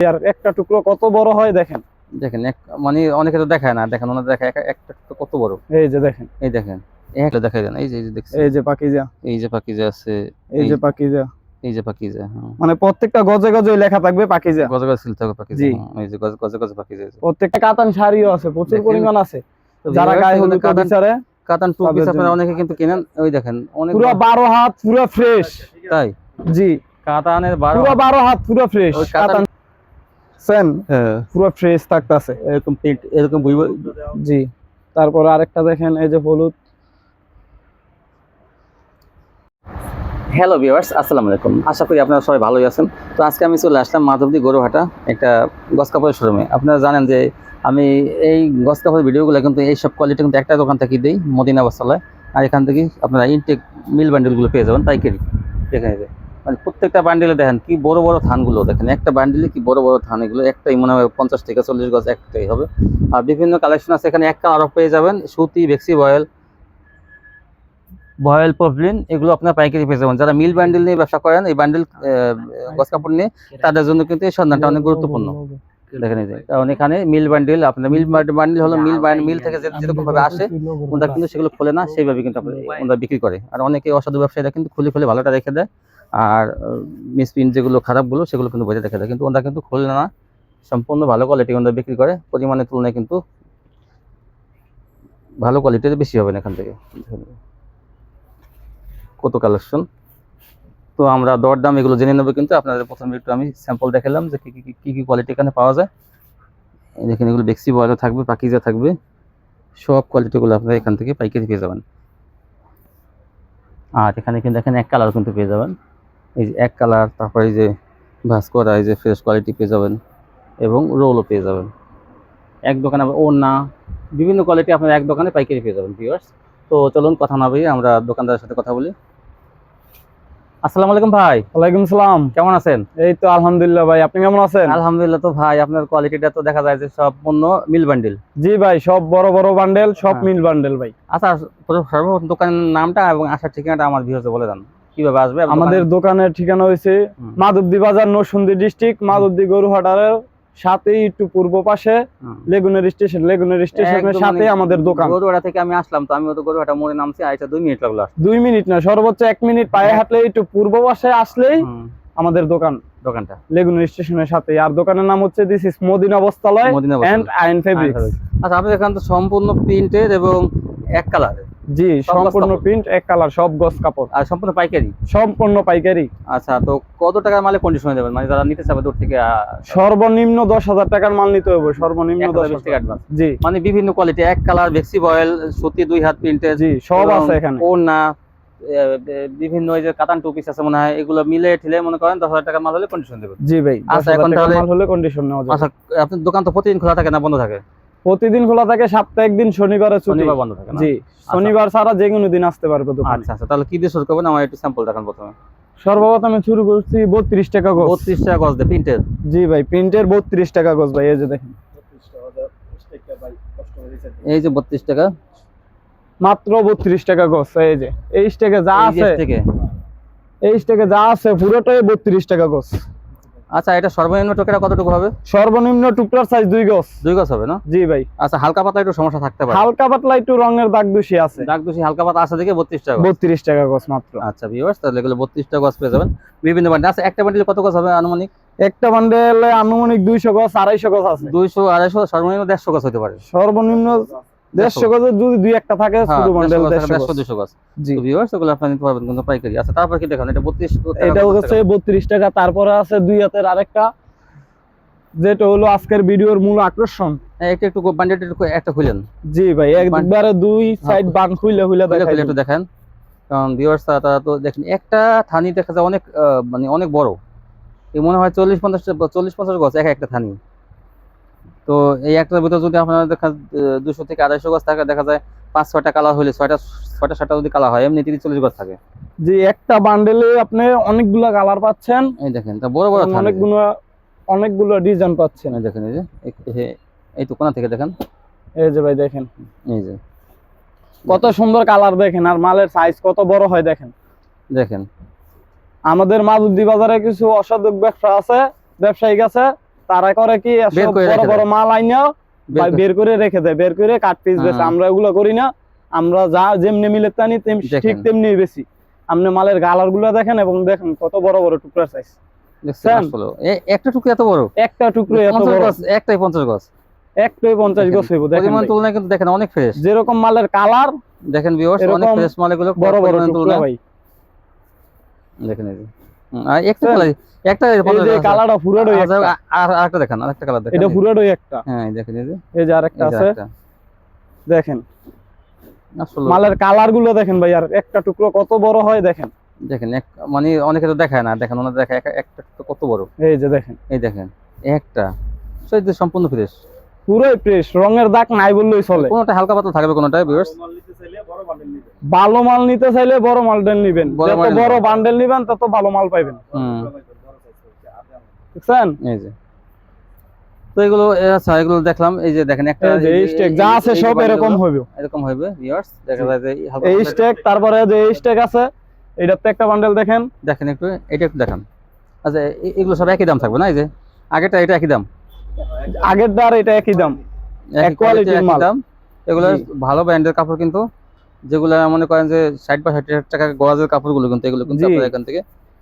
আর একটা টুকরো কত বড় হয় দেখেন? দেখেন মানে অনেকে তো দেখায় না দেখেন ওনাদের দেখায় একটা তো কত বড়? এই যে দেখেন। এই দেখেন একটা দেখাই দেন এই যে এই যে দেখছেন? এই যে পাকিজা। এই যে পাকিজা আছে এই যে পাকিজা। এই যে পাকিজা হ্যাঁ। মানে প্রত্যেকটা গজে গজে লেখা থাকবে পাকিজা। গজ গজ সিল থাকে পাকিজা। হ্যাঁ, এই যে গজ গজ গজ পাকিজা প্রত্যেকটা কাতান শাড়িও আছে প্রচুর পরিমাণ আছে। যারা গায়ে হলুদ কাতান বিচারে কাতান টু পিস আপনারা অনেকে কিন্তু কেনেন ওই দেখেন অনেক পুরো বারো হাত পুরো ফ্রেশ তাই? জি। কাতানের বারো পুরো বারো হাত পুরো ফ্রেশ কাতান- সেন হ্যাঁ। পুরো ফ্রেশ থাকতেছে। এরকম প্রিন্ট এরকম বই জি। তারপর আরেকটা দেখেন এই যে হলুদ। হ্যালো ভিউয়ার্স আসসালামু আলাইকুম। আশা করি আপনারা সবাই ভালোই আছেন। তো আজকে আমি চলে আসলাম মাধবদী গরুহাটা একটা গস কাপড়ের শোরুমে আপনারা জানেন যে আমি এই গস কাপড়ের ভিডিওগুলো কিন্তু এই সব কোয়ালিটি কিন্তু একটা দোকান থেকে দিই মদিনা বসালায় আর এখান থেকে আপনারা ইনটেক মিল বান্ডেলগুলো পেয়ে যাবেন পাইকারি। এখানে প্রত্যেকটা বান্ডেলে দেখেন কি বড় বড় ধানগুলো দেখেন, একটা বান্ডেলে কি বড় বড় ধান এগুলো? একটাই মনে হয় পঞ্চাশ থেকে চল্লিশ গজ একটাই হবে। আর বিভিন্ন কালেকশন আছে, এখানে একটা আরও পেয়ে যাবেন, সুতি ভেক্সি বয়েল বয়েল পভলিন এগুলো আপনার পাইকারি পেয়ে যাবেন। যারা মিল বান্ডেল নিয়ে ব্যবসা করেন, এই বান্ডেল গছ কাপড় নিয়ে, তাদের জন্য কিন্তু এই সন্ধানটা অনেক গুরুত্বপূর্ণ। দেখেন কারণ এখানে মিল বান্ডেল আপনার মিল বান্ডেল হলো মিল মিল থেকে যেরকম ভাবে আসে ওনারা কিন্তু সেগুলো খোলে না, সেইভাবে কিন্তু আপনার ওনারা বিক্রি করে। আর অনেকে অসাধু ব্যবসায়ীরা কিন্তু খুলে খুলে ভালোটা রেখে দেয়। আর মিসপ্রিন্ট যেগুলো খারাপগুলো, সেগুলো কিন্তু বইতে রেখে যায় কিন্তু ওনারা কিন্তু খোলে না, সম্পূর্ণ ভালো কোয়ালিটি ওনারা বিক্রি করে। পরিমাণের তুলনায় কিন্তু ভালো কোয়ালিটির বেশি হবে না এখান থেকে। কত কালেকশন তো আমরা দরদাম এগুলো জেনে নেব কিন্তু। আপনাদের প্রথমে একটু আমি স্যাম্পল দেখালাম যে কী কী কী কী কোয়ালিটি এখানে পাওয়া যায়। দেখেন, এগুলো বেক্সি বয়লা থাকবে পাকিজা থাকবে। সব কোয়ালিটিগুলো আপনারা এখান থেকে পাইকারি পেয়ে যাবেন। আর এখানে কিন্তু দেখেন এক কালার কিন্তু পেয়ে যাবেন। এই যে এক কালার তারপরে এই যে ভাস করা এই যে ফ্রেশ কোয়ালিটি পেয়ে যাবেন এবং রোলও পেয়ে যাবেন। এক দোকানে আবার ওড়না বিভিন্ন কোয়ালিটি আপনারা এক দোকানে পাইকারি পেয়ে যাবেন ভিউয়ার্স তো চলুন কথা না বলি আমরা দোকানদারের সাথে কথা বলি। আসসালামু আলাইকুম ভাই। ওয়ালাইকুম সালাম। কেমন আছেন? এই তো আলহামদুলিল্লাহ ভাই আপনি কেমন আছেন? আলহামদুলিল্লাহ তো ভাই আপনার কোয়ালিটিটা তো দেখা যায় যে সব পণ্য মিল বান্ডিল জি ভাই সব বড় বড় বান্ডেল সব হ্যাঁ। মিল বান্ডেল ভাই। আচ্ছা প্রথম- সর্বপ্রথম দোকানের নামটা এবং আসার ঠিকানাটা আমার ভিউয়ার্সে বলে দেন। কীভাবে আসবে? আমাদের দোকানের ঠিকানা হয়েছে। মাধবদী বাজার নরসিংদী ডিস্ট্রিক্ট মাধবদী গরুহাটারের সাথেই একটু পূর্ব পাশে লেগুনের স্টেশন লেগুনের স্টেশনের সাথে মানে আমাদের দোকান। গরুয়াড়া থেকে আমি আসলাম তো আমি তো গরুহাটা মোড়ে নামছি আইসা দুই মিনিট লাগল দুই মিনিট না সর্বোচ্চ এক মিনিট পায়ে হাঁটলে একটু পূর্ব পাশে আসলেই আমাদের দোকান। দোকানটা? লেগুনের স্টেশনের সাথে আর দোকানের নাম হচ্ছে দিস মদিনা বস্তালয় এন্ড আইন আচ্ছা আপনাদের এখানে তো সম্পূর্ণ প্রিন্টের এবং এক কালারের জি সম্পূর্ণ প্রিন্ট এক কালার সব গস কাপড়। আর সম্পূর্ণ পাইকারি? সম্পূর্ণ পাইকারি। আচ্ছা তো কত টাকার মালে কন্ডিশনে দেবেন মানে যারা নিতে চাবে দূর থেকে সর্বনিম্ন দশ হাজার টাকার মাল নিতে হবে সর্বনিম্ন দশ হাজার অ্যাডভান্স জি। মানে বিভিন্ন কোয়ালিটি এক কালার ভেক্সি বয়েল সুতি দুই হাত প্রিন্টের জি সব আছে এখানে। আহ, বিভিন্ন ওই যে কাতান টু পিস আছে মনে হয় এগুলো মিলে ঠিলে মনে করেন দশ হাজার টাকার মাল হলে কন্ডিশন দেবেন জি ভাই আচ্ছা, এখন তাহলে- মাল হলে কন্ডিশন নেওয়া যাবে। আচ্ছা আপনার দোকান তো প্রতিদিন খোলা থাকে না বন্ধ থাকে? প্রতিদিন খোলা থাকে সপ্তাহে একদিন শনিবারে ছুটি। শনিবার বন্ধ থাকে না? জি শনিবার ছাড়া যে কোনো দিন আসতে পারবে দোকানে। আচ্ছা আচ্ছা তাহলে কি দিয়ে শুরু করবেন? আমার একটু স্যাম্পল দেখান প্রথমে। সর্বপ্রথমে শুরু করছি বত্রিশ টাকা গজ। বত্রিশ টাকা গজ দেয় প্রিন্টের জি ভাই প্রিন্টের বত্রিশ টাকা গজ ভাই এই যে দেখেন। এই যে বত্রিশ টাকা। মাত্র বত্রিশ টাকা গজ এই যে। এই স্টেকে যা আছে থেকে এই স্টেকে যা আছে পুরোটাই বত্রিশ টাকা গজ। আচ্ছা এটা সর্বনিম্ন টোকেরা কতটুকু হবে? সর্বনিম্ন টুকটার সাইজ দুই গজ। দুই গজ হবে না? জি ভাই। আচ্ছা হালকা পাতলা একটু সমস্যা থাকতে পারে। হালকা পাতলা একটু রঙের দাগ দোষী আছে। দাগ দোষী হালকা পাতা আছে দেখে বত্রিশ টাকা। বত্রিশ টাকা গজ মাত্র। আচ্ছা ভিউয়ার্স তাহলে এগুলো বত্রিশ টাকা গজ পেয়ে যাবেন। বিভিন্ন বান্ডেল আচ্ছা একটা বান্ডেল কত গজ হবে আনুমানিক? একটা বান্ডেলে আনুমানিক দুইশো গজ আড়াইশো গজ আছে। দুইশো আড়াইশো সর্বনিম্ন দেড়শো গজ হতে পারে। সর্বনিম্ন দেড়শো গজের যদি দুই একটা থাকে হ্যাঁ, বান্ডেল দেড়শো গজ, গজ দুশো গজ। জি। ভিউয়ার্স ওগুলো আপনি নিতে পারবেন কিন্তু পাইকারি। আচ্ছা তারপর কি দেখেন এটা বত্রিশ এটা হচ্ছে বত্রিশ টাকা তারপরে আছে দুই হাতের আরেকটা। যেটা হলো আজকের ভিডিওর মূল আকর্ষণ। একটু একটু বান্ডেলটা একটু একটা খুলেন। জি ভাই একবারে দুই সাইড বান খুইলে খুইলে খুলে খুলে একটু দেখেন। কারণ ভিউয়ার্স তারা তো দেখেন একটা থানি দেখা যায় অনেক মানে অনেক বড়। এই মনে হয় চল্লিশ পঞ্চাশ চল্লিশ পঞ্চাশ গছ এক একটা থানি। তো এই একটার ভিতরে যদি আপনার দেখা দুশো থেকে আড়াইশো গছ থাকে দেখা যায় পাঁচ ছয়টা কালার হলে ছয়টা ছয়টা সাতটা যদি কালার হয় এমনি তিরিশ চল্লিশ গছ থাকে। জি একটা বান্ডেলে আপনি অনেকগুলা কালার পাচ্ছেন। এই দেখেন তা বড় বড় অনেকগুলো অনেকগুলো ডিজাইন পাচ্ছেন। এই দেখেন এই যে এই- তো কোনা থেকে দেখেন। এই যে ভাই দেখেন। এই যে। কত সুন্দর কালার দেখেন আর মালের সাইজ কত বড় হয় দেখেন। দেখেন। আমাদের মাদুদ্দি বাজারে কিছু অসাধু ব্যবসা আছে ব্যবসায়িক আছে তারা করে কি বড় বড় মাল আইনা বের করে- বের করে রেখে দেয় বের করে কাট পিস বেছে হ্যাঁ। আমরা এগুলো করি না। আমরা যা যেমনি মিলে দেখেন। ঠিক তেমনি বেশি আপনি মালের গালারগুলো দেখেন এবং দেখেন কত বড় বড় টুকরা সাইজ একটা টুকরো এত বড়? একটা টুকরো এত বড়। একটাই পঞ্চাশ গছ একটাই পঞ্চাশ দেখেন, গছ হইব দেখেন পরিমাণ ভাই। তুলনায় কিন্তু দেখেন অনেক ফ্রেশ যেরকম মালের কালার দেখেন অনেক ফ্রেশ মাল এগুলো বড় বড় টুকরা ভাই। দেখেন একটা একটা এই পঞ্চাশ যে গজ। কালারটা পুরোটাই আর- আরেকটা দেখান আরেকটা কালার দেখেন। এটা পুরোটাই একটা। হ্যাঁ দেখেন এই যে। এই যে আরেকটা আছে। দেখেন। মালের কালারগুলো দেখেন ভাই আর একটা টুকরো কত বড় হয় দেখেন। দেখেন এক মানে অনেকে তো দেখায় না দেখেন ওনার দেখা একটা টুকরো কত বড়। এই যে দেখেন। এই দেখেন একটা। সেই তো সম্পূর্ণ ফ্রেশ পুরোই ফ্রেশ রঙের দাগ নাই বললেই চলে। কোনোটা হালকা পাতলা থাকবে কোনোটা ভিউয়ার্স ভালো মাল নিতে চাইলে বড় মালটা নিবেন। যত বড় বান্ডেল নিবেন তত ভালো মাল পাইবেন। বুঝছেন এই যে। তো এগুলো আচ্ছা এগুলো দেখলাম। এই যে দেখেন একটা এই স্টেক যা আছে সব এরকম এরকম হবে ভিউয়ার্স দেখা যায় যে এই স্টেক তারপরে যে এই স্টেক আছে এটাতে একটা বান্ডেল দেখেন। দেখেন একটু এটা একটু দেখান। আচ্ছা এগুলো সব একই দাম থাকবে না? এই যে আগেরটা এটা একই দাম? আগের আর এটা একই দাম। এক quality, মাল। দাম। এগুলো ভালো ব্র্যান্ডের কাপড় কিন্তু যেগুলো মনে করেন যে ষাট বা ষাট টাকা গজের কাপড়গুলো কিন্তু এগুলো কিন্তু। আপনারা এখান থেকে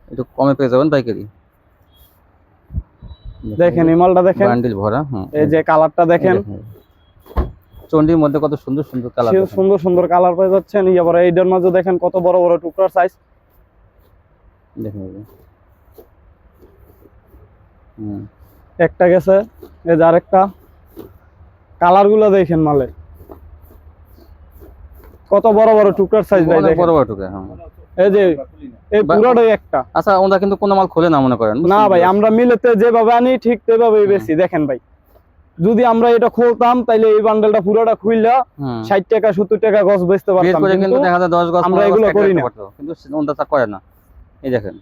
একটু কমে পেয়ে যাবেন পাইকারি। দেখেন এই মালটা দেখেন। বান্ডিল ভরা এই যে কালারটা দেখেন। চন্ডির মধ্যে কত সুন্দর সুন্দর কালার সুন্দর সুন্দর কালার পেয়ে যাচ্ছেন। এই আবার এইটার মাঝে দেখেন কত বড় বড় টুকরার সাইজ দেখেন হুম। একটা গেছে এই যে আরেকটা। কালারগুলো দেখেন মালে কত বড় বড় টুকরার সাইজ ভাই দেখেন। বড় বড় টুকরা হ্যাঁ। এই যে এই পুরোটাই একটা। আচ্ছা ওরা কিন্তু কোনো মাল খোলে না মনে করেন না ভাই আমরা মিলেতে যেভাবে আনি ঠিক সেভাবেই বেশি দেখেন ভাই যদি আমরা এটা খুলতাম তাইলে এই বান্ডেলটা পুরোটা খুইলা হুম। ষাট টাকা সত্তর টাকা গছ বেচতে পারতাম। কিন্তু দেখা যায় দশ গজ আমরা এগুলো করি না। কিন্তু ওনটা তা করে না। এই দেখেন।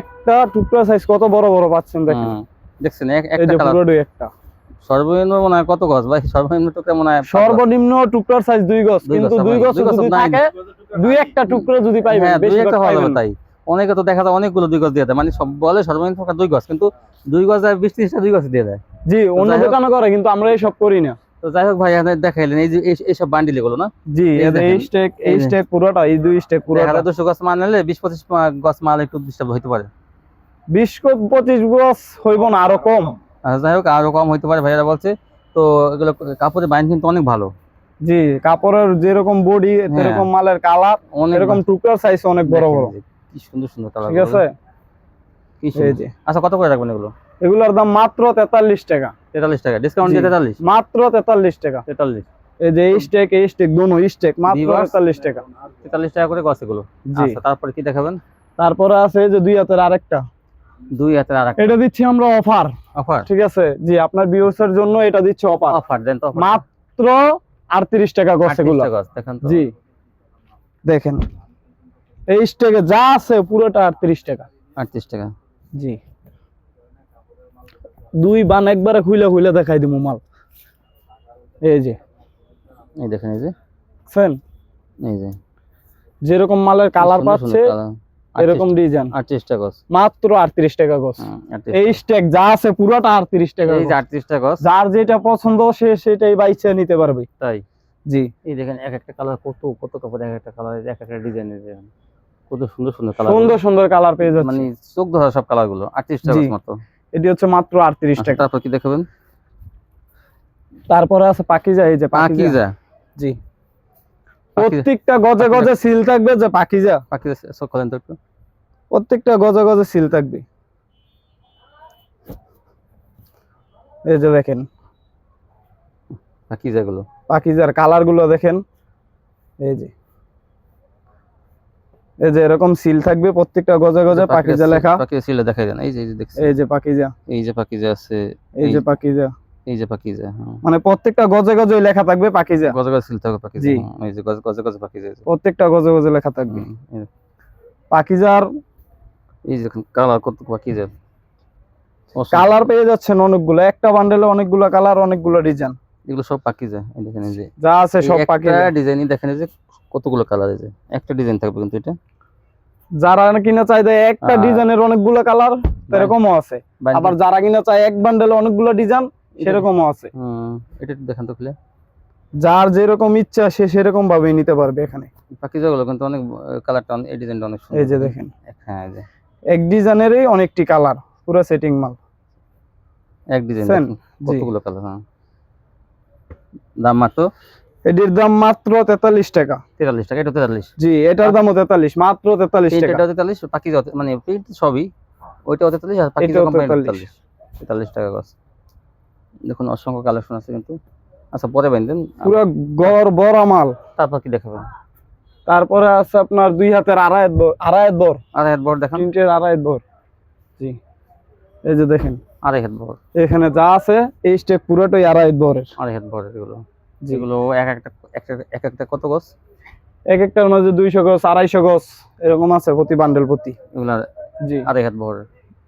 একটা টুকরা সাইজ কত বড় বড় পাচ্ছেন দেখেন। দেখছেন একটা কালার পুরোটাই একটা। সর্বনিম্ন মনে হয় কত গজ? ভাই সর্বনিম্ন টুকরা মনে হয় সর্বনিম্ন টুকরার সাইজ দুই গজ কিন্তু দুই গজ যদি থাকে দুই একটা টুকরো যদি পাইবেন হ্যাঁ দুই একটা হওয়া যাবে তাই। অনেকে তো দেখা যায় অনেকগুলো দুই গজ দিয়ে দেয়। মানে সব বলে সর্বনিম্ন টুকরা দুই গজ কিন্তু দুই গজ আর বিশ ত্রিশটা দুই গজ দিয়ে দেয়। জি অন্য দোকানে করে কিন্তু আমরা এইসব করি না। তো যাই হোক ভাই এখানে দেখাইলেন এই যে এই- এইসব বান্ডিল এগুলো না? জি এই স্টেক এই স্টেক পুরোটা এই দুই স্টেক পুরোটা। দুশো গজ মাল নিলে বিশ পঁচিশ গজ মাল একটু ডিস্টার্ব হইতে পারে। বিশ পঁচিশ গজ হইব না আরও কম। যাই হোক আরও কম হইতে পারে ভাইয়ারা বলছে। তো এগুলো কাপড়ের বাইন কিন্তু অনেক ভালো। জি কাপড়ের যেরকম বডি সেরকম মালের কালার হ্যাঁ। এরকম টুকরার সাইজ অনেক বড় বড়। কি সুন্দর সুন্দর কালার ঠিক আছে? আচ্ছা কত করে রাখবেন এগুলো? এগুলোর দাম মাত্র তেতাল্লিশ টাকা। তেতাল্লিশ টাকা। ডিসকাউন্ট দিয়ে তেতাল্লিশ? মাত্র তেতাল্লিশ টাকা। তেতাল্লিশ। এই যে স্টেক এই স্টেক দোনো স্টেক মাত্র? তেতাল্লিশ টাকা। তেতাল্লিশ টাকা করে গছ এগুলো। জি। আচ্ছা তারপরে কি দেখাবেন? তারপরে আছে যে দুই হাতের আরেকটা। দুই হাতের আর এটা দিচ্ছি আমরা অফার। অফার? ঠিক আছে? জি আপনার ভিউয়ার্স এর জন্য এটা দিচ্ছি অফার। অফার দেন তো মাত্র আটত্রিশ টাকা গছ 38 এগুলো। দেখেন তো। জি। দেখেন। এই স্টেকে যা আছে পুরোটা আটত্রিশ টাকা। আটত্রিশ টাকা। জি। দুই বান একবারে খুইলে খুইলে দেখাই দিব মাল। এই যে। এই দেখেন এই যে। বুঝছেন এই যে। যেরকম মালের কালার পাচ্ছে। এরকম ডিজাইন আটত্রিশ টাকা গজ। মাত্র আটত্রিশ টাকা গছ হুম, 38 এই স্টেক যা আছে পুরোটা আটত্রিশ টাকা এই যে গজ। আটত্রিশ টাকা গজ, যার যেটা পছন্দ সে সেটাই বাইছে নিতে পারবে। তাই? জি। এই দেখেন এক একটা কালার কত কত কাপড় এক একটা কালার এক একটা ডিজাইনের দেখেন। কত সুন্দর সুন্দর কালার সুন্দর সুন্দর কালার পেয়ে যাচ্ছে। মানে চোখ ধরা সব কালারগুলো আটত্রিশ টাকা জি। মাত্র। এটি হচ্ছে মাত্র আটত্রিশ আচ্ছা, টাকা। তারপর কি দেখাবেন? তারপরে আছে পাকিজা এই যে পাকিজা। জি। প্রত্যেকটা গজে গজে সিল থাকবে যে সব খোলেন তো একটু। প্রত্যেকটা গজে গজে সিল থাকবে। এই যে দেখেন পাকিজা গুলো পাকিজার কালারগুলো দেখেন এই যে। এই যে এরকম সিল থাকবে প্রত্যেকটা গজে গজে পাকিজা লেখা। পাকিজা ছিল দেখাই দেন এই যে এই যে দেখছি। এই যে পাকিজা এই যে পাকিজা আছে এই এই- যে। পাকিজা এই যে পাকিজা হ্যাঁ। মানে প্রত্যেকটা গজে গজে লেখা থাকবে পাকিজা? গজে গজে সিল থাকে পাকিজা এই যে গজে গজে গজে পাকিজা প্রত্যেকটা গজে গজে লেখা থাকবে। পাকিজার এই যে কালার কত পাকিজা? কালার পেয়ে যাচ্ছেন অনেকগুলো একটা বান্ডেলে অনেকগুলো কালার অনেকগুলো ডিজাইন এগুলো সব পাকিজা এই দেখেন এই যে। যা আছে সব পাকিজা। ডিজাইনই দেখেন যে কতগুলো কালার আছে একটা ডিজাইন থাকবে কিন্তু এটা। যারা কিনা চাই দেয় একটা ডিজাইনের অনেকগুলো কালার এরকমও আছে। আবার যারা কিনা চায় এক বান্ডেলে অনেকগুলো ডিজাইন সেরকমও আছে। এটা একটু দেখান তো খুলে। যার যেরকম ইচ্ছা সে সেরকম ভাবে নিতে পারবে এখানে। বাকি যেগুলো কিন্তু অনেক কালারটা এই ডিজাইনটা অনেক সুন্দর। এই যে দেখেন। হ্যাঁ এই যে। এক ডিজাইনেরই অনেকটি কালার পুরো সেটিং মাল। এক ডিজাইন কতগুলো কালার হ্যাঁ। দাম মাত্র? এটির দাম মাত্র তেতাল্লিশ টাকা। তেতাল্লিশ টাকা এটা তেতাল্লিশ। জি এটার দামও তেতাল্লিশ মাত্র তেতাল্লিশ টাকা। এটা তেতাল্লিশ বাকি মানে সবই ওইটাও তেতাল্লিশ আর বাকি এটাও 43 তেতাল্লিশ। তেতাল্লিশ। টাকা গছ দেখুন অসংখ্য কালেকশন আছে কিন্তু। আচ্ছা পরে বাইন্দেন পুরো গড় বড় মাল। তারপর কি দেখাবেন তারপরে আছে আপনার দুই হাতের আড়াইয়ের দর আড়াইয়ের দর। আর হেড দেখেন। তিনটের আড়াইয়ের দর। জি। এই যে দেখেন। আর হেড বোর্ড এখানে যা আছে এই স্টেপ পুরোটাই দরের। আর হেড বোর্ড এগুলো যেগুলো এক একটা এক একটা কত গছ এক একটার মাঝে দুইশো গজ আড়াইশো গজ এরকম আছে প্রতি বান্ডেল প্রতি। এগুলো জি। আর হেড বোর্ড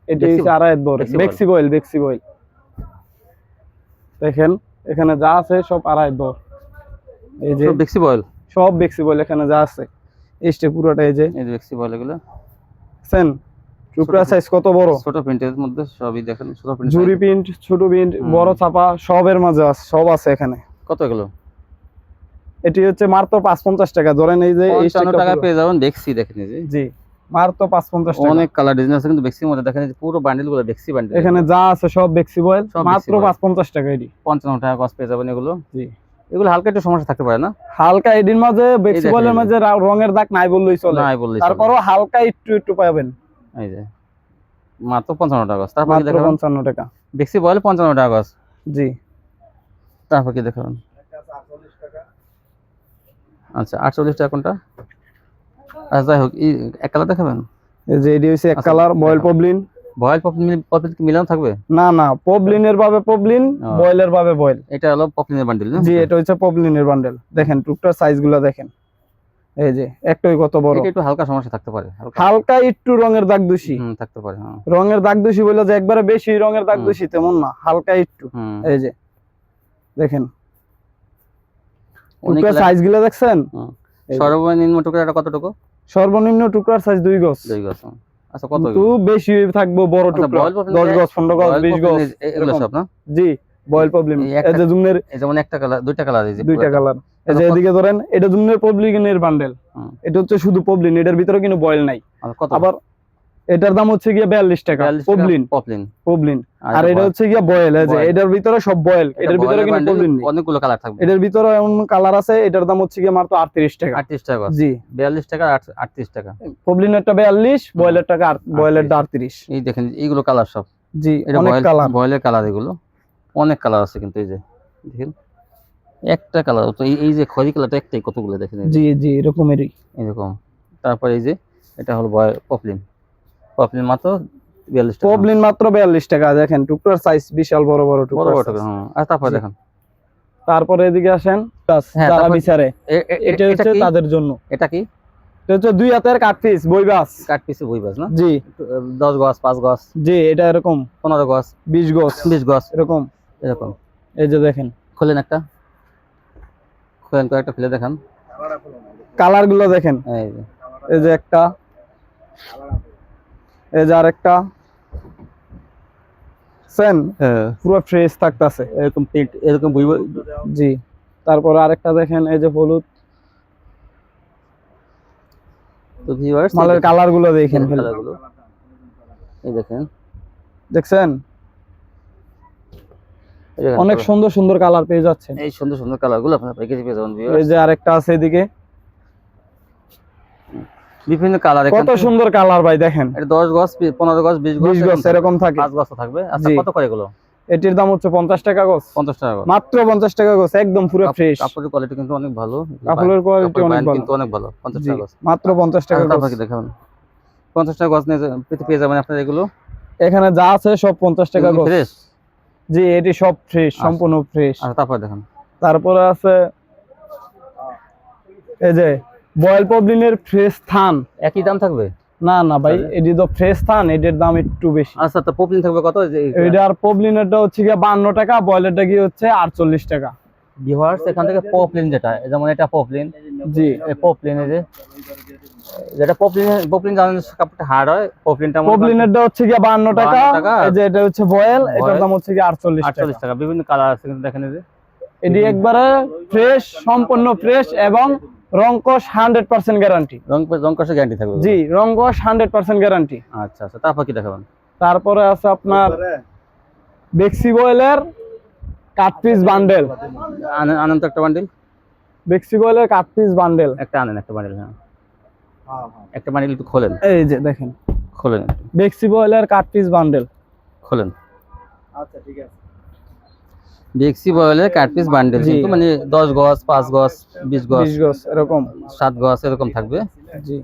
এটি আড়াইয়ের দর। Bexi Bexi boil Bexi boil দেখেন এখানে যা আছে সব আড়াইয়ের দর এই যে বেক্সি বয়েল সব বেক্সি বয়েল এখানে যা আছে। এই পুরোটা এই যে এই বেক্সি বয়েল এগুলো। দেখছেন? টুকরা সাইজ কত বড়? ছোট প্রিন্টের মধ্যে সবই দেখেন ছোট প্রিন্ট জুরি প্রিন্ট ছোট প্রিন্ট বড় ছাপা সবের মাঝে আছে সব আছে এখানে। কত এগুলো? এটি হচ্ছে মাত্র পাঁচ পঞ্চাশ টাকা। ধরেন এই যে এই টাকা পেয়ে যাবেন বেক্সি দেখেন জি। মাত্র পাঁচ পঞ্চাশ টাকা। অনেক কালার ডিজাইন আছে কিন্তু বেক্সির মধ্যে দেখেন পুরো বান্ডেলগুলো বেক্সি বান্ডেল এখানে যা আছে সব বেক্সি বয়েল মাত্র Bexi boil। পাঁচ পঞ্চাশ টাকা এটি পঞ্চান্ন টাকা কস পেয়ে যাবেন এগুলো। জি। এগুলো হালকা একটু সমস্যা থাকতে পারে না? হালকা এডির মাঝে বেক্সি বয়েলের মাঝে রঙের দাগ নাই বললেই চলে। নাই বললি তারপরও হালকা একটু একটু পাবেন। এই যে। মাত্র পঞ্চান্ন টাকা গজ তারপর মাত্র পঞ্চান্ন টাকা। বেক্সি বয়েল পঞ্চান্ন টাকা গজ জি। তারপর কি দেখাবেন? আচ্ছা আটচল্লিশ টাকা কোনটা? যাই হোক এক কালার দেখাবেন? এই যে এক আচ্ছা, কালার বয়েল দেখাও। পবলিন বয়েল পপলিন পপলিন কি মিলানো থাকবে? না না পবলিনের ভাবে পবলিন বয়েলের ভাবে বয়েল। এটা হলো পপলিনের বান্ডিল জি এটা হচ্ছে পবলিনের বান্ডেল দেখেন টুকটার সাইজগুলা দেখেন। এই যে একটাই কত বড়। এটা একটু হালকা সমস্যা থাকতে পারে হালকা। একটু রঙের দাগ দোষী। থাকতে পারে হ্যাঁ। রঙের দাগ দোষী বলে যে একবারে বেশি রঙের দাগ। দোষী তেমন না হালকা একটু। এই যে দেখেন। অনেক টুকরার সাইজগুলা দেখছেন। সর্বনিম্ন টুকরাটা কতটুকু? সর্বনিম্ন টুকরার সাইজ দুই গজ। দুই গজ আচ্ছা কত কিন্তু বেশি থাকব বড় আচ্ছা, টুকরা। boil popcorn দশ এ- গজ পনেরো গজ Royal বিশ Popcorn গজ এ- এ- এগুলো সব না? জি বয়েল প্রবলেম এই যে জুমনের যেমন একটা কালার দুইটা কালার এই যে দুইটা কালার এই যে এদিকে ধরেন এটা জুমনের প্রবলেমের বান্ডেল এটা হচ্ছে শুধু প্রবলেম এটার ভিতরে কিন্তু বয়েল নাই। কত? আবার এটার দাম হচ্ছে গিয়ে বিয়াল্লিশ টাকা 42 টাকা পবলিন পবলিন আর এটা হচ্ছে গিয়ে বয়েল যে এটার ভিতরে সব বয়েল এটার ভিতরে কিন্তু পবলিন নেই। অনেকগুলো কালার থাকবে। এটার ভিতরে এমন কালার আছে এটার দাম হচ্ছে গিয়ে মাত্র আটত্রিশ টাকা। আটত্রিশ টাকা। জি। বিয়াল্লিশ টাকা আট- আটত্রিশ টাকা। পবলিন পবলিনেরটা বিয়াল্লিশ বয়েলের টাকা বয়েলের আটত্রিশ। এই দেখেন এইগুলো কালার সব। জি অনেক কালার বয়েলের কালার এগুলো। অনেক কালার আছে কিন্তু এই যে দেখেন। একটা কালার তো এই- যে খয়রি কালারটা একটাই কতগুলো দেখেন জি জি এরকমেরই। এরকম। তারপর এই যে এটা হলো পপলিন পপলিন মাত্র বিয়াল্লিশ টাকা। পবলিন মাত্র বিয়াল্লিশ টাকা দেখেন টুকরার সাইজ বিশাল বড় বড় বড় বড় size। হ্যাঁ আর তারপর দেখেন। তারপরে এদিকে আসেন হ্যাঁ, যারা বিচারে। এটা হচ্ছে তাদের জন্য। এটা কি? এটা হচ্ছে দুই হাতের কাঠ পিস বই বাস। কাঠ পিসে বই বাস না? জি। দশ গজ পাঁচ গজ। জি এটা এরকম। পনেরো গজ। বিশ গজ। বিশ গজ। এরকম। এরকম। এই যে দেখেন। খুলেন একটা। খুলেন কয়েকটা খুলে দেখেন। কালারগুলো দেখেন। এই যে। এই যে একটা। এই যে আরেকটা সেন পুরো ফ্রেশ থাকতেছে। এরকম প্রিন্ট এরকম বই জি। তারপরে আরেকটা দেখেন এই যে হলুদ। তো ভিউয়ার্স মালের কালারগুলো দেখেন কালারগুলো এই দেখেন। দেখছেন? অনেক সুন্দর সুন্দর কালার পেয়ে যাচ্ছেন। এই সুন্দর সুন্দর কালারগুলো আপনারা প্যাকেজে পেয়ে যাবেন এই যে আরেকটা আছে এদিকে। বিভিন্ন কালার কত সুন্দর কালার ভাই দেখেন। এটা দশ গজ পি- পনেরো গজ বিশ গজ বিশ গজ এরকম থাকে। পাঁচ গজ থাকবে। আচ্ছা কত করে এগুলো? এটির দাম হচ্ছে পঞ্চাশ টাকা গজ। পঞ্চাশ টাকা গজ। মাত্র পঞ্চাশ টাকা গজ একদম পুরো ফ্রেশ কাপড়ের কোয়ালিটি কিন্তু অনেক ভালো। কাপড়ের কোয়ালিটি অনেক ভালো। কিন্তু অনেক ভালো পঞ্চাশ জি টাকা গজ। মাত্র পঞ্চাশ টাকা আচ্ছা, গজ। কি দেখাবেন? পঞ্চাশ টাকা গজ নিয়ে পেতে পেয়ে যাবেন আপনার এগুলো? এখানে যা আছে সব পঞ্চাশ টাকা গজ। ফ্রেশ জি এটি সব ফ্রেশ সম্পূর্ণ ফ্রেশ আচ্ছা তারপর দেখেন। তারপরে আছে এই যে বয়েল পবলিনের ফ্রেশ থান একই দাম থাকবে? না না ভাই? এটি তো ফ্রেশ থান এটির দাম একটু বেশি। আচ্ছা তো পপলিন থাকবে কত? এটা আর পবলিনেরটা হচ্ছে গিয়ে বান্ন টাকা বয়েলেরটা গিয়ে হচ্ছে আটচল্লিশ টাকা। ভিউয়ার্স এখান থেকে পপলিন যেটা যেমন এটা পপলিন জি। এই পপলিন এই যে যেটা পপলিন পপলিন জানেন কাপড়টা হার্ড হয় পপলিনটা পপলিনেরটা হচ্ছে টাকা 52 টাকা। এই যে এটা হচ্ছে বয়েল এটার দাম হচ্ছে গিয়ে আটচল্লিশ টাকা। আটচল্লিশ টাকা। বিভিন্ন কালার আছে কিন্তু দেখেন এই যে এটি একবারে ফ্রেশ সম্পূর্ণ ফ্রেশ এবং রংকশ হান্ড্রেড পার্সেন্ট গ্যারান্টি রং রং গ্যারান্টি থাকবে জি রংকশ হান্ড্রেড পার্সেন্ট গ্যারান্টি আচ্ছা আচ্ছা তারপর কি দেখাবেন? তারপরে আছে আপনার বেক্সি বয়েলের কাট পিস বান্ডেল আনেন আনেন একটা বান্ডিল বেক্সি বয়েলের কাট পিস বান্ডেল একটা আনেন একটা বান্ডিল হ্যাঁ। একটা বান্ডিল একটু খোলেন। এই যে দেখেন। খোলেন বেক্সি বয়েলের কাট পিস বান্ডেল খোলেন। আচ্ছা ঠিক আছে। বিএক্সি বয়েলের কাট পিস বান্ডিল কিন্তু মানে দশ গজ পাঁচ গজ বিশ গজ বিশ গজ এরকম। সাত গজ এরকম থাকবে। জি।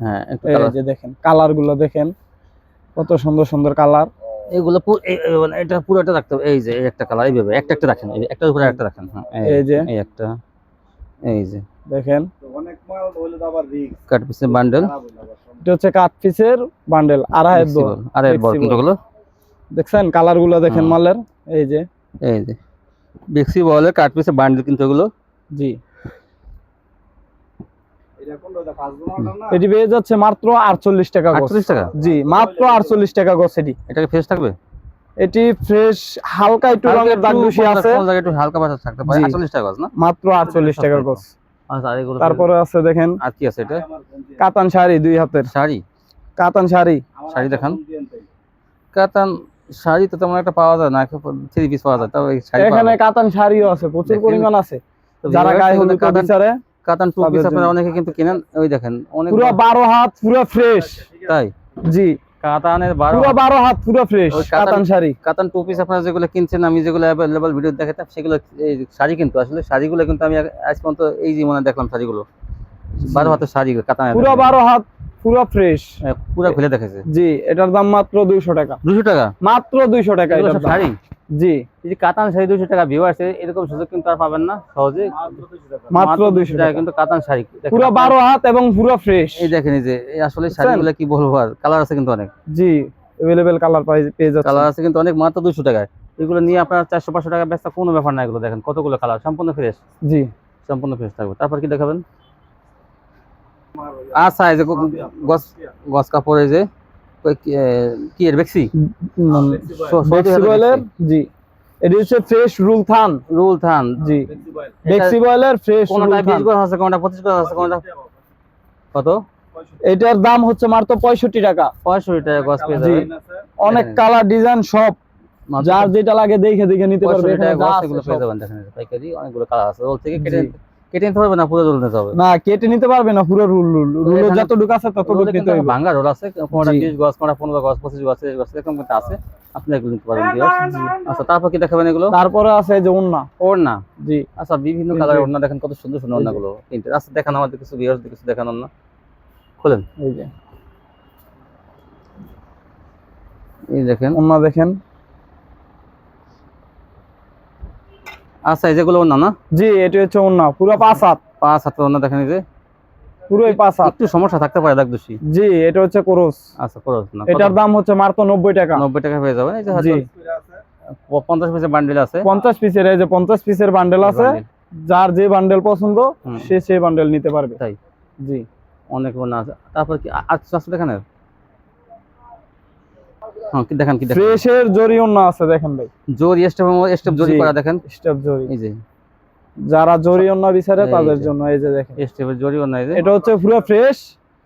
হ্যাঁ একটু যে দেখেন কালারগুলো দেখেন। কত সুন্দর সুন্দর কালার এগুলো মানে এটা পুরোটা রাখতে হবে। এই যে এই একটা কালার এইভাবে। একটা একটা রাখেন একটার উপরে একটা রাখেন। হ্যাঁ এই যে। এই একটা এই যে। দেখেন। কাট পিসের বান্ডেল এটা হচ্ছে কাট পিসের বান্ডেল দো আর এর বল। গুলো দেখছেন কালারগুলো দেখেন মালের। এই যে। এই যে বিএক্সি বয়েলের কাট বান্ডেল কিন্তু এগুলো। জি। এটি পেয়ে যাচ্ছে মাত্র আটচল্লিশ টাকা আটচল্লিশ টাকা? জি মাত্র আটচল্লিশ টাকা গছ এটি। এটাকে ফ্রেশ থাকবে? এটি ফ্রেশ হালকা একটু রঙের দাগ কোন আছে। একটু হালকা বাতাস থাকতে পারে? জি। আটচল্লিশ টাকা গজ না? মাত্র আটচল্লিশ টাকা গছ আচ্ছা আর তারপরে আছে দেখেন। আর কি আছে এটা? কাতান শাড়ি দুই হাতের। শাড়ি? কাতান শাড়ি। শাড়ি দেখান। কাতান শাড়ি তো তেমন একটা পাওয়া যায় না থ্রি পিস পাওয়া যায় শাড়ি এখানে কাতান শাড়িও আছে প্রচুর পরিমাণ আছে। যারা গায়ে হলুদ কাতান বিচারে কাতান টু পিস আপনারা অনেকে কিন্তু কিনেন ওই দেখেন অনেক পুরো বারো হাত পুরো ফ্রেশ তাই? জি। কাতানের বারো পুরো বারো হাত পুরো ফ্রেশ কাতান- শাড়ি। কাতান টু পিস আপনারা যেগুলো কিনছেন আমি যেগুলো অ্যাভেলেবল ভিডিও দেখাতাম সেগুলো এই শাড়ি কিন্তু আসলে শাড়িগুলো কিন্তু আমি আজ পর্যন্ত এই মনে দেখলাম শাড়িগুলো। বারো হাতের শাড়ি কাতান পুরো বারো হাত পুরো ফ্রেশ পুরো খুলে দেখেছে জি এটার দাম মাত্র দুইশো টাকা। দুশো টাকা? মাত্র দুইশো টাকা দাম। শাড়ি? জি। এই কাতান শাড়ি দুশো টাকা ভিউ আছে এরকম সুযোগ কিন্তু আর পাবেন না সহজে। মাত্র দুইশো টাকা। কিন্তু কাতান শাড়ি। পুরো আপনারা- বারো হাত এবং পুরো ফ্রেশ এই দেখেন এই যে আসলে শাড়িগুলো কি বলব আর কালার আছে কিন্তু অনেক। জি এভেলেবেল কালার পেয়ে যাচ্ছে কালার আছে কিন্তু অনেক মাত্র দুশো টাকায়। এগুলো নিয়ে আপনার চারশো পাঁচশো টাকা ব্যস্ত কোনো ব্যাপার না এগুলো দেখেন। কতগুলো কালার সম্পূর্ণ ফ্রেশ জি। সম্পূর্ণ ফ্রেশ থাকবে। তারপর কি দেখাবেন? আচ্ছা এই যে গ- গস গস কাপড় এই যে কি, এর বেক্সি? সৌদি জি। এটি হচ্ছে ফ্রেশ রুল থান। রুল থান জি। বেক্সি বয়েলের ফ্রেশ কোনটা বিশ গজ আছে কোনটা পঁচিশ গজ আছে কোনটা কত? এটার দাম হচ্ছে মাত্র পঁয়ষট্টি টাকা। পঁয়ষট্টি টাকা গজ পেয়ে যাবেন। অনেক কালার ডিজাইন সব। যার যেটা লাগে দেখে দেখে নিতে পারবে এখানে এগুলো পেয়ে যাবেন দেখেন পাইকারি অনেকগুলো কালার আছে। থেকে কেটে। কেটে নিতে হবে না পুরো রোল নিতে হবে? না কেটে নিতে পারবে না পুরো রুল রুল রুল এখানে- যতটুকু আছে ততটুকু রোলে নিতে হবে ভাঙ্গা রোল আছে কোনটা জি। বিশ গজ কোনটা পনেরো গজ পঁচিশ গজ তিরিশ গজ এরকম কিন্তু আছে। আপনি এগুলো নিতে পারবেন আচ্ছা তারপর কি দেখাবেন এগুলো? তারপরে আছে যে ওন্না ওড়না? জি। আচ্ছা বিভিন্ন কালারের ওড়না দেখেন কত সুন্দর সুন্দর ওড়নাগুলো তিনটে আচ্ছা দেখান আমাদের কিছু ভিউয়ার্সদের কিছু দেখান ওড়না। খুলেন। এই যে। এই দেখেন। ওন্না দেখেন। আচ্ছা এই যেগুলো ওড়না না? জি এটি হচ্ছে ওন্না পুরো পাঁচ হাত। পাঁচ হাতের ওড়না দেখেন এই যে। পুরোই পাঁচ হাত। একটু সমস্যা থাকতে পারে দাগ দোষী। জি এটা হচ্ছে কোরস। আচ্ছা করো না এটার দাম হচ্ছে মাত্র নব্বই টাকা। নব্বই টাকা হয়ে যাবে এই যে জি। পিসের বান্ডিল আছে। পঞ্চাশ পিসের এই যে পঞ্চাশ পিসের বান্ডেল আছে যার যে বান্ডেল পছন্দ সে সেই বান্ডেল নিতে পারবে। তাই? জি। অনেক ওড়না আছে। তারপর কি আচ্ছা আচ্ছা দেখেন হ্যাঁ কি দেখেন কি দেখেন। ফ্রেশের জরি ওন্না আছে দেখেন ভাই। জোর স্টেপ স্টেপ জোরি করা দেখেন। স্টেপ জরি। এই যে। যারা জরি ওন্না বিচারে তাদের জন্য এই যে দেখেন। স্টেপের জোরি এই যে। এটা হচ্ছে পুরো ফ্রেশ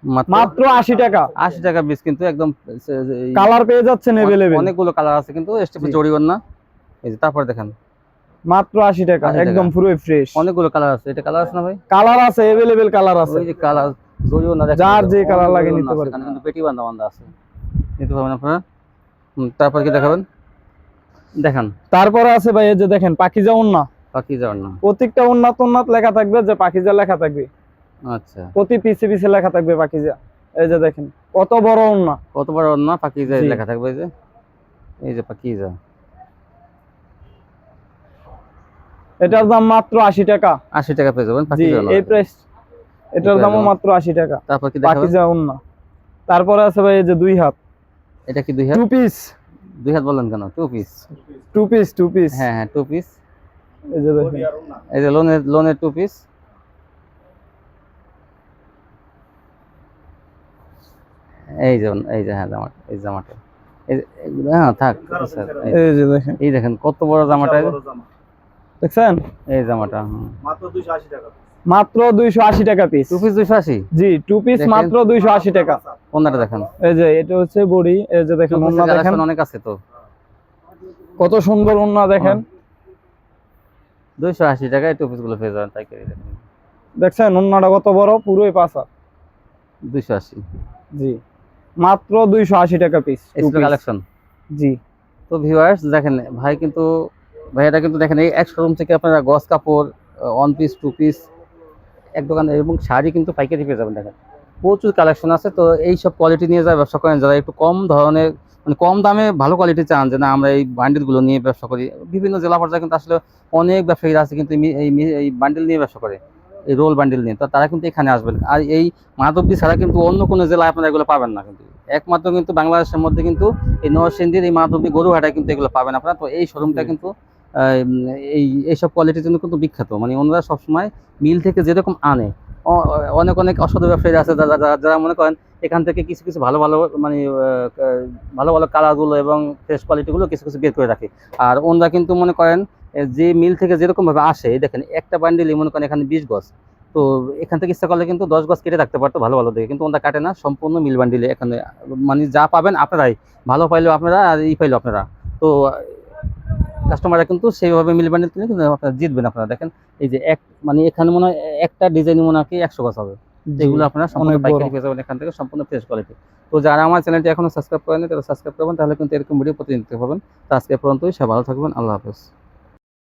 মাত্র মাত্র আশি টাকা। আশি টাকা পিস কিন্তু একদম এই কালার পেয়ে যাচ্ছেন এভেলেবেল অনেকগুলো কালার আছে কিন্তু স্টেপের জি। জড়ি এই যে তারপর দেখেন। মাত্র আশি টাকা 80 টাকা। একদম পুরোই ফ্রেশ। অনেকগুলো কালার আছে এটা কালার আছে না ভাই? কালার আছে এভেলেবেল কালার আছে। ওই যে কালার জড়িও না দেখেন। যার যে colour লাগে নিতে পারবেন। কিন্তু পেটি বান্ধা বান্ধা আছে। নিতে পারবেন আপনারা? তারপর কি দেখাবেন? দেখান। তারপরে আছে ভাই এই যে দেখেন পাখিজা ওন্না বাকি যাওয়ার না প্রত্যেকটা উন্নাত উন্নাত লেখা থাকবে যে পাখিজা লেখা থাকবে। আচ্ছা। প্রতি পিছে পিছে লেখা থাকবে পাখিজা এই যে দেখেন কত বড় উন্না। কত বড় না পাকি যায় জি। লেখা থাকবে এই যে। এই যে পাকি যা এটার দাম মাত্র আশি টাকা। আশি টাকা পেয়ে যাবেন পাকি যাওয়ার এই প্রাইস এটার দামও মাত্র আশি টাকা। তারপর কি দেখাবেন? পাখিজা উন্না। তারপরে আছে ভাই এই যে দুই হাত। এটা কি দুই হাত? টু পিস দুই হাত বললেন কেন? Two piece two piece two piece হ্যাঁ হ্যাঁ টু পিস এই যে দেখেন। এই যে লোনের লোনের টু পিস এই যে এই যে হ্যাঁ জামাটা এই জামাটা। এই যে- হ্যাঁ থাক স্যার এই- যে। দেখেন। এই দেখেন কত বড় জামাটা দেখছেন? এই জামাটা হুম। মাত্র দুইশো আশি টাকা পিস টু পিস দুইশো আশি? জি টু পিস মাত্র দুইশো আশি টাকা। অন্যটা দেখেন? এই যে এটা হচ্ছে বড়ি এই যে দেখেন দেখেন। অনেক আছে তো। কত সুন্দর দেখেন। দুইশো আশি টাকায় টু পিসগুলো পেয়ে যাবেন তাই করে দেখেন। দেখছেন কত বড়? পুরোই দুইশো আশি। জি। মাত্র দুইশো আশি টাকা পিস কালেকশন জি। তো ভিউয়ার্স দেখেন ভাই কিন্তু ভাইয়াটা কিন্তু দেখেন এই এক শোরুম থেকে আপনারা গস কাপড় ওয়ান পিস টু পিস এক দোকানে এবং শাড়ি কিন্তু পাইকারি পেয়ে যাবেন দেখেন প্রচুর কালেকশন আছে তো এই সব কোয়ালিটি নিয়ে যারা ব্যবসা করেন যারা একটু কম ধরনের মানে কম দামে ভালো কোয়ালিটি চান যে না আমরা এই বান্ডিলগুলো নিয়ে ব্যবসা করি। বিভিন্ন জেলা পর্যায়ে কিন্তু আসলে অনেক ব্যবসায়ীরা আছে কিন্তু এই বান্ডিল নিয়ে ব্যবসা করে এই রোল বান্ডিল নিয়ে। তো তারা কিন্তু এখানে আসবেন। আর এই মাধবদী ছাড়া কিন্তু অন্য কোনো জেলায় আপনারা এগুলো পাবেন না কিন্তু। একমাত্র কিন্তু বাংলাদেশের মধ্যে কিন্তু এই নরসিংদীর এই মাধবদী গরুহাটায় কিন্তু এগুলো পাবেন আপনারা। তো এই শোরুমটা কিন্তু এই এইসব কোয়ালিটির জন্য কিন্তু বিখ্যাত। মানে ওনারা সবসময় মিল থেকে যেরকম আনে অনেক অনেক অসাধু ব্যবসায়ী আছে যারা যারা- মনে করেন এখান থেকে কিছু কিছু ভালো ভালো মানে ভালো ভালো কালারগুলো এবং ফ্রেশ কোয়ালিটিগুলো কিছু কিছু বের করে রাখে। আর ওনারা কিন্তু মনে করেন যে মিল থেকে যেরকমভাবে আসে দেখেন, একটা বান্ডিলই মনে করেন এখানে বিশ গজ। তো এখান থেকে ইচ্ছা করলে কিন্তু দশ গজ কেটে রাখতে পারতো ভালো ভালো দেখে। কিন্তু ওনারা কাটে না, সম্পূর্ণ মিল বান্ডিলে এখানে। মানে যা পাবেন আপনারাই, ভালো পাইলেও আপনারা আর ই পাইলেও আপনারা। তো কাস্টমাররা কিন্তু সেইভাবে মিল না কিনে কিন্তু আপনারা জিতবেন আপনারা। দেখেন এই যে এক মানে এখানে মনে হয় একটা ডিজাইন মনে হয় কি একশো গাছ হবে। যেগুলো আপনারা সম্পূর্ণ পাইকারি পেয়ে যাবেন এখান থেকে সম্পূর্ণ ফ্রেশ কোয়ালিটি তো যারা আমার চ্যানেলটি এখনও সাবস্ক্রাইব করেনি তারা সাবস্ক্রাইব করবেন তাহলে কিন্তু এরকম ভিডিও প্রতিদিন দেখতে পাবেন। তো আজকে পর্যন্তই সে ভালো থাকবেন আল্লাহ হাফেজ।